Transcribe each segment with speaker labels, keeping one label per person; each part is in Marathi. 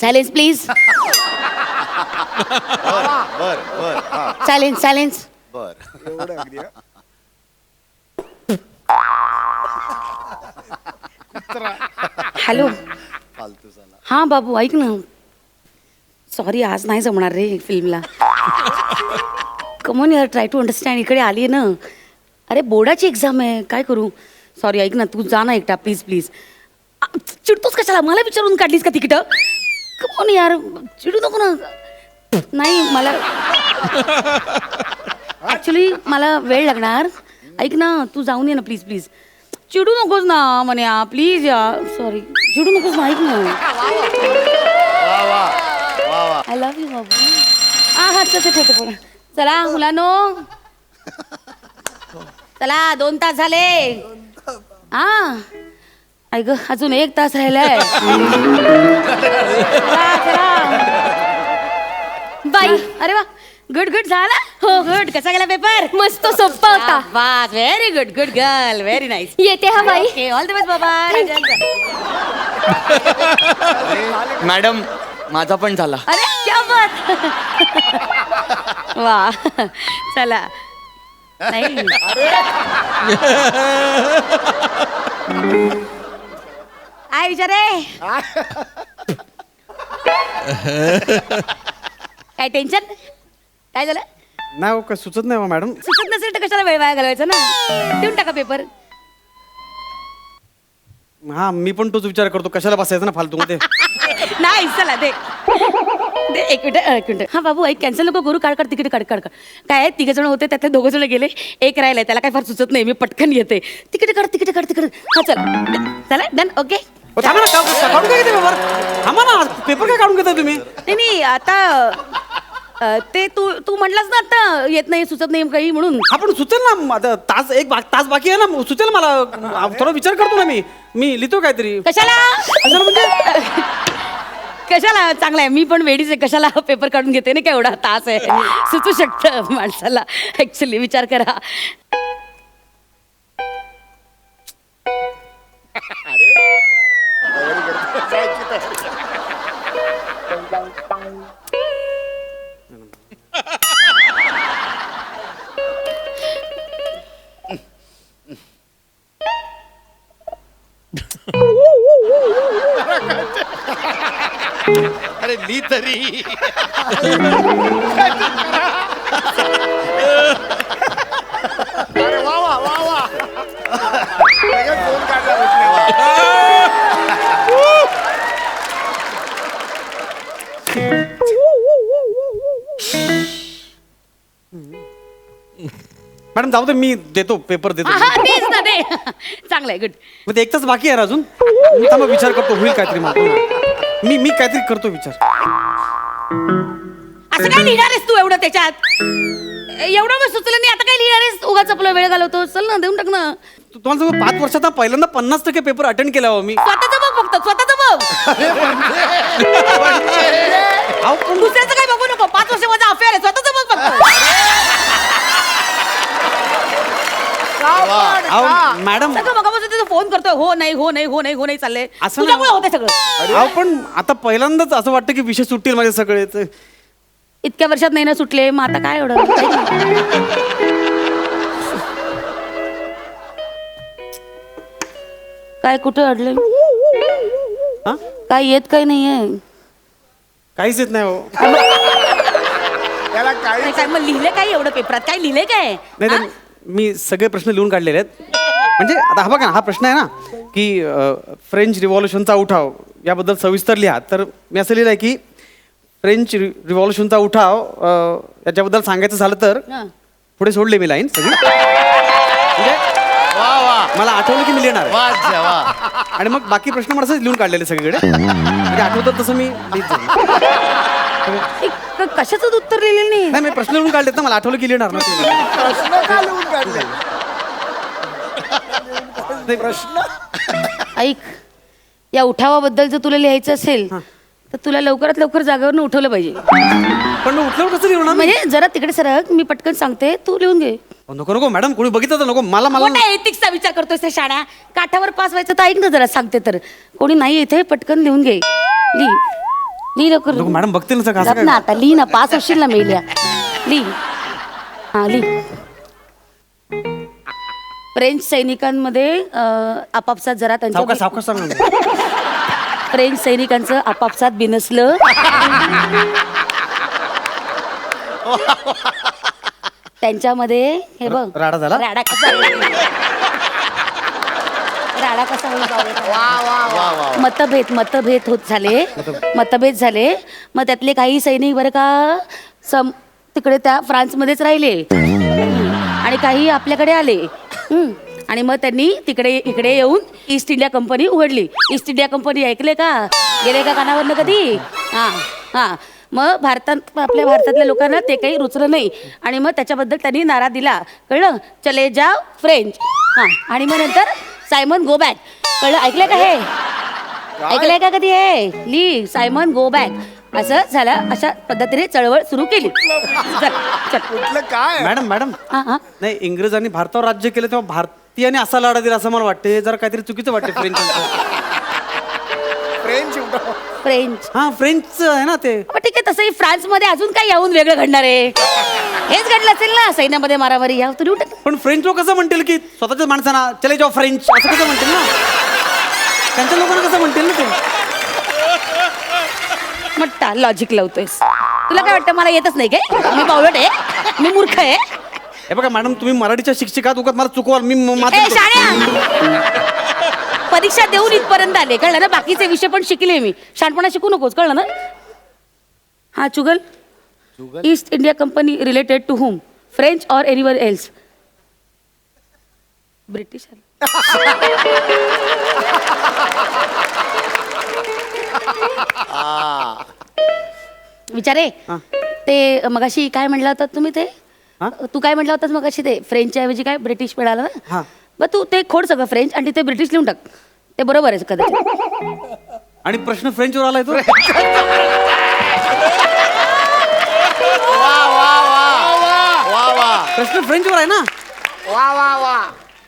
Speaker 1: सायलेन्स प्लीज
Speaker 2: बर बर हा.
Speaker 1: सायलेन्स सायलेन्स
Speaker 2: बर.
Speaker 3: एवढं अगदी हा.
Speaker 1: हॅलो
Speaker 2: फालतू झाला.
Speaker 1: हां बाबू ऐक ना. सॉरी आज नाही जमणार रे फिल्मला कमोन यार ट्राय टू अंडरस्टँड इकडे आली आहे ना. अरे बोर्डाची एक्झाम आहे. काय करू? सॉरी ऐक ना. तू जा ना एकटा. प्लीज प्लीज चिडतोस कशाला? मला विचारून काढलीस का तिकीट? कमोन यार. चिडू नको ना. नाही मला ऍक्च्युली मला वेळ लागणार. ऐक ना तू जाऊन ये ना प्लीज प्लीज चिडू नकोस ना म्हणे प्लीज या. सॉरी चिडू नकोस ना ऐक ना. आय लव्ह यू बाबू. हा हा चल ठेवतो पण चला मुलानो. चला दोन तास झाले. हा ऐक अजून एक तास राहिलाय.
Speaker 4: बाई
Speaker 1: अरे वा गुड गुड झाला? हो. गुड कसा गेला पेपर
Speaker 4: मस्त सोप्पा होता.
Speaker 1: Was very good good girl very nice
Speaker 4: येते हा बाई.
Speaker 1: ओके ऑल द बेस्ट बाबा.
Speaker 5: मॅडम माझा पण झाला.
Speaker 1: अरे क्या बात. वा चला. नाही. काय विचारे काय टेन्शन काय झालं?
Speaker 3: नाही हो, काय सुचत नाही हो, मॅडम.
Speaker 1: सुचत नसेल तर कशाला वेळ वाया घालवायचा ना? देऊन टाका पेपर
Speaker 3: हा मी पण तोच विचार करतो. कशाला बसायचं ना फालतू मध्ये?
Speaker 1: नाही चला दे. दे एक मिनिट एक मिनिट. हा बाबू ऐक कॅन्सल नको करू. काढ काढ तिकीट काढ काढ काढ. काय आहे, तिघ जण होते त्यातले दोघं जण गेले. एक राहिलंय त्याला काय फार सुचत नाही. मी पटकन येते. तिकीट काढ तिकीट काढ तिकीट हा चला. चला डन ओके
Speaker 3: थांबा ना का- काढून काय घेते पेपर थांबा ना पेपर काय काढून घेताय तुम्ही
Speaker 1: नाही नाही आता अ, ते तू तू म्हटलास ना आता येत नाही सुचत नाही काही म्हणून
Speaker 3: आपण सुचेल ना म- आता तास एक बा- तास बाकी आहे ना सुचेल मला आ, थोडा विचार करतो ना मी मी लिहितो काहीतरी
Speaker 1: कशाला
Speaker 3: कशाला म्हणजे
Speaker 1: कशाला चांगला आहे मी पण वेडीच आहे कशाला पेपर काढून घेते ना केवढा तास आहे सुचू शकतं माणसाला ऍक्च्युली विचार करा
Speaker 2: अरे ली तरी.
Speaker 3: मॅडम जाऊ दे मी देतो पेपर देतो.
Speaker 1: हा तेच ना ते. चांगलं आहे गुड
Speaker 3: मग ते एक तास बाकी आहे अजून? थांबा विचार करतो होईल काहीतरी मला. मी मी काहीतरी करतो विचार.
Speaker 1: असं काय लिहिणार आहेस तू एवढं त्याच्यात? एवढं मी सुचलं नाही आता काय लिहिणार आहेस? उगाच आपला वेळ घालवतो. चल ना देऊन टाक ना.
Speaker 3: तू- तुम्हाला सांगू पाच वर्षात पहिल्यांदा पन्नास टक्के पेपर अटेंड केला हो मी.
Speaker 1: स्वतःच फक्त स्वतःच बघ.
Speaker 3: अहो, पण
Speaker 1: दुसऱ्याचं काय बघू नको. पाच वर्ष माझा अफेअर आहे. स्वतःच बघ फक्त.
Speaker 3: अहो मॅडम
Speaker 1: सगळं बघा तिथं फोन करतोय हो. नाही हो नाही हो नाही हो नाही चाललंय
Speaker 3: असं
Speaker 1: तुझ्यामुळे. होते सगळं
Speaker 3: अहो पण आता पहिल्यांदाच असं वाटतं की विषय सुटतील माझे सगळे ते-
Speaker 1: इतक्या वर्षात नाही ना सुटले मग आता काय एवढं. काय कुठे अडले
Speaker 3: हा?
Speaker 1: काय येत काही नाहीये.
Speaker 3: काहीच येत नाही हो.
Speaker 2: त्याला काही
Speaker 1: काय काय मग लिहिले काय एवढं पेपरात? काय लिहिले काय?
Speaker 3: नाही
Speaker 1: हा?
Speaker 3: तर मी सगळे प्रश्न लिहून काढलेले आहेत. म्हणजे आता हा बघा ना, हा प्रश्न आहे ना की अ, फ्रेंच रिव्हॉल्युशनचा उठाव याबद्दल सविस्तर लिहा. तर मी असं लिहिलं आहे की फ्रेंच रि- रिव्हॉल्युशनचा उठाव अ, याच्याबद्दल सांगायचं झालं तर
Speaker 1: हा.
Speaker 3: पुढे सोडले मी लाईन सगळी. म्हणजे मला आठवलं की मी लिहिणार आहे.
Speaker 2: वा
Speaker 3: आणि मग बाकी प्रश्न मला असंच लिहून काढलेले सगळीकडे म्हणजे आठवतात तसं मी लिहित जाईन.
Speaker 1: एक क- कशाचंच उत्तर लिहिलेलं नाही
Speaker 3: नाही मी प्रश्न लिहून काढलेत ना मला आठवलं की लिहिणार ना ते.
Speaker 2: प्रश्न का लिहून काढले
Speaker 3: नाही, प्रश्न
Speaker 1: ऐक या उठावाबद्दल जर तुला लिहायचं असेल तर तुला लवकरात लवकर जागेवरनं उठवलं पाहिजे
Speaker 3: पण मग उठल्यावर कसं लिहिणार मी?
Speaker 1: म्हणजे जरा तिकडे सरक मी पटकन सांगते तू लिहून घे
Speaker 3: अहो, नको नको मॅडम कोणी बघितलं तर नको. मला मला
Speaker 1: मोठा एथिक्सचा विचार करतोय त्या शाळा काठावर पास व्हायचं तर ऐक ना जरा सांगते तर. कोणी नाही इथे पटकन लिहून घे. लिही. लिही लवकर
Speaker 3: नको, मॅडम बघतील ना सगळं, असं
Speaker 1: गप
Speaker 3: काय?
Speaker 1: ना आता लिही ना पास होशील ना मेल्या. लिही. हा लिही. फ्रेंच सैनिकांमध्ये अं, आपापसात जरा
Speaker 3: सावकाश
Speaker 1: त्यांच्या
Speaker 3: सावकाश सांग ना.
Speaker 1: फ्रेंच सैनिकांचं आपापसात बिनसलं. त्यांच्यामध्ये हे बघ.
Speaker 3: राडा झाला?
Speaker 1: राडा कसा राडा कसा होईल? पाहूया. मतभेद मतभेद होत झाले. मतभेद. झाले. मग त्यातले काही सैनिक बरं का सम तिकडे त्या फ्रान्समध्येच राहिले. आणि काही आपल्याकडे आले. हम्म. आणि मग त्यांनी तिकडे इकडे येऊन ईस्ट इंडिया कंपनी उघडली. ईस्ट इंडिया कंपनी ऐकले का? गेले का कानावरनं कधी? हां हां. मग भारतात आपल्या भारतातल्या लोकांना ते काही रुचलं नाही. आणि मग त्याच्याबद्दल त्यांनी नारा दिला. कळलं? चले जा फ्रेंच हां. आणि मग नंतर सायमन गो बॅक कळलं? ऐकलं का हे? ऐकलंय का कधी हे? ली सायमन गो बॅक असं झालं. अशा पद्धतीने चळवळ सुरू केली. चल चल.
Speaker 2: कुठलं काय?
Speaker 3: Madam madam.
Speaker 1: हां हां.
Speaker 3: नाही इंग्रजांनी भारतावर राज्य केलं तेव्हा भारतीयांनी असा लढा दिला असं मला वाटते. हे जरा काहीतरी चुकीचं वाटते
Speaker 2: फ्रेंच.
Speaker 1: फ्रेंच
Speaker 3: हा फ्रेंच आहे ना ते.
Speaker 1: ठीक आहे तसंही फ्रान्समध्ये अजून काय याहून वेगळं घडणार आहे. हेच घडलं असेल ना सैन्यामध्ये मारामारी. या तुम्ही उठत
Speaker 3: पण फ्रेंच लोक कसं म्हणतील की स्वतःच्याच माणसांना चले जाऊ फ्रेंच असं कसं म्हणतील ना? त्यांच्या लोकांना कसं म्हणतील ना ते?
Speaker 1: मट्टा लॉजिक लावतोयस. तुला काय वाटतं मला येतच नाही काय? मी बावळट आहे. मी मूर्ख आहे.
Speaker 3: हे बघा मॅडम तुम्ही मराठीच्या शिक्षिकात उगाच मला चुकवाल. मी म-
Speaker 1: ए
Speaker 3: मात्र
Speaker 1: शाण्या! परीक्षा देऊन इथपर्यंत आले. कळलं ना? बाकीचे विषय पण शिकले मी. शहाणपणा शिकू नकोस कळलं ना? हा चुगल. East India Company related to whom French or anywhere else British विचारे. ते मगाशी काय म्हटलं होतं तुम्ही ते? तू काय म्हटलं होतास मगाशी ते? फ्रेंचच्या ऐवजी काय? ब्रिटिश मिळालं ना? मग तू ते खोड सगळं फ्रेंच आणि तिथे ब्रिटिश लिहून टाक. ते बरोबर आहे कदाचित.
Speaker 3: आणि प्रश्न फ्रेंचवर आलाय तो?
Speaker 2: वा वा
Speaker 3: प्रश्न फ्रेंचवर आहे ना?
Speaker 2: वा वा वा.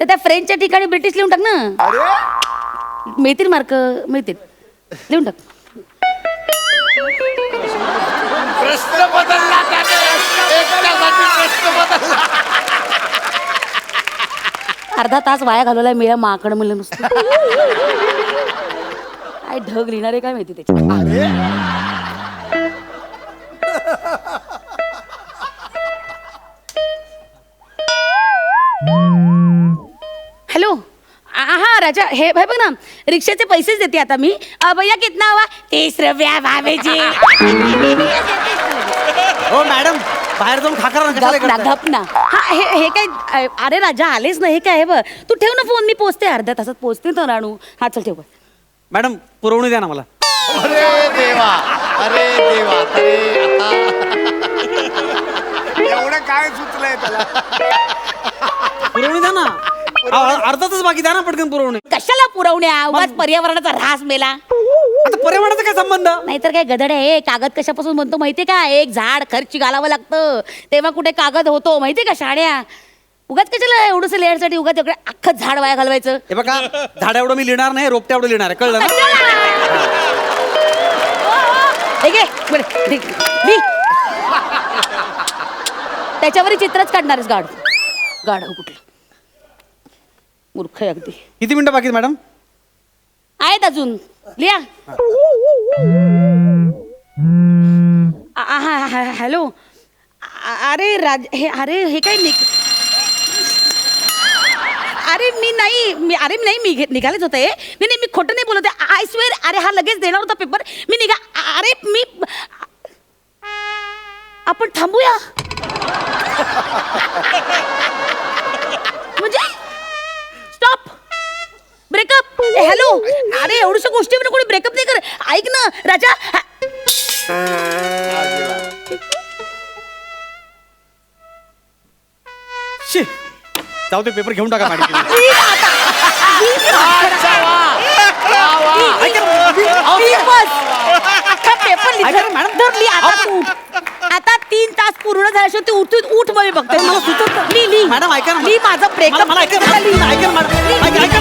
Speaker 1: तर त्या फ्रेंचच्या ठिकाणी ब्रिटिश लिहून टाक ना.
Speaker 2: अरे?
Speaker 1: मिळतील मार्क मिळतील. लिहून टाक.
Speaker 2: प्रश्न बदलला एकट्यासाठी प्रश्न बदलला
Speaker 1: अर्धा तास वाया घालवलाय मेळा माकड म्हणलं नुसतं. काय ढग लिहिणारे काय माहिती त्याच्या हॅलो. हा राजा हे भाई बघ ना रिक्षाचे पैसेच देते आता मी. अ, भैया कितना हवा तीस रुपया भावेजी
Speaker 3: हो मॅडम. बाहेर जाऊन खाकरा ना कशाला
Speaker 1: गप ना
Speaker 3: करताय?
Speaker 1: गप ना. हा हे हे काय अरे राजा आलेच ना हे काय आहे बघ. तू ठेव ना फोन मी पोचते अर्ध्या तासात पोचते तर राणू. हा चल ठेव बघ.
Speaker 3: मॅडम पुरवणी द्या ना मला.
Speaker 2: अरे देवा अरे देवा अरे आता एवढं काय सुचलंय त्याला?
Speaker 3: पुरवणी द्या ना. अर्धातच बाकी द्या ना पटकन पुरवणी.
Speaker 1: कशाला पुरवण्या? उगाच पर्यावरणाचा ऱ्हास मेला.
Speaker 3: आता पर्यावरणाचा काय संबंध?
Speaker 1: नाहीतर काय गदड आहे कागद कशापासून बनतो माहितीये का? एक झाड खर्ची घालावं लागतं. तेव्हा कुठे कागद होतो माहितीये का शाण्या? उगाच कशाला एवढंच लेअरसाठी उगाच एवढं अख्खं झाड वाया घालवायचं?
Speaker 3: हे बघा झाड एवढं मी लिहिणार नाही रोपट्या एवढं लिहिणार आहे. कळलं ना?
Speaker 1: कशाला? हे घे, बरं, दे, लिह. त्याच्यावरही चित्रच काढणारच गाढ गाढ कुठलं? मूर्ख आहे अगदी.
Speaker 3: किती मिनिटं बाकी आहेत, मॅडम?
Speaker 1: आहेत अजून. लिया हॅलो. अरे राज हे अरे हे काय निघ अरे मी नाही मी अरे नाही मी घे- निघालेच होते. नाही नाही मी खोटं नाही बोलत आय स्वेअर अरे हा लगेच देणार होता पेपर मी निघा अरे मी आपण थांबूया. अरे एवढ्या गोष्टी कोणी ब्रेकअप नाही कर ऐक ना राजा. हा-
Speaker 3: शी. जाऊ ते पेपर घेऊन टाका मॅडम.
Speaker 1: आता. बस. पेपर. धर, लिह, तू. तीन तास पूर्ण झाल्याशिवाय तू उठ उठ मग मी बघते.
Speaker 3: मला सुचत नाही.
Speaker 1: लिह लिह
Speaker 3: मॅडम ऐका ना.
Speaker 1: लिह माझं
Speaker 3: मला
Speaker 1: ब्रेकअप
Speaker 3: मला ऐका ना, मला ऐका ना, मॅडम. ऐका ऐका ना, माझं ऐका. Madam madam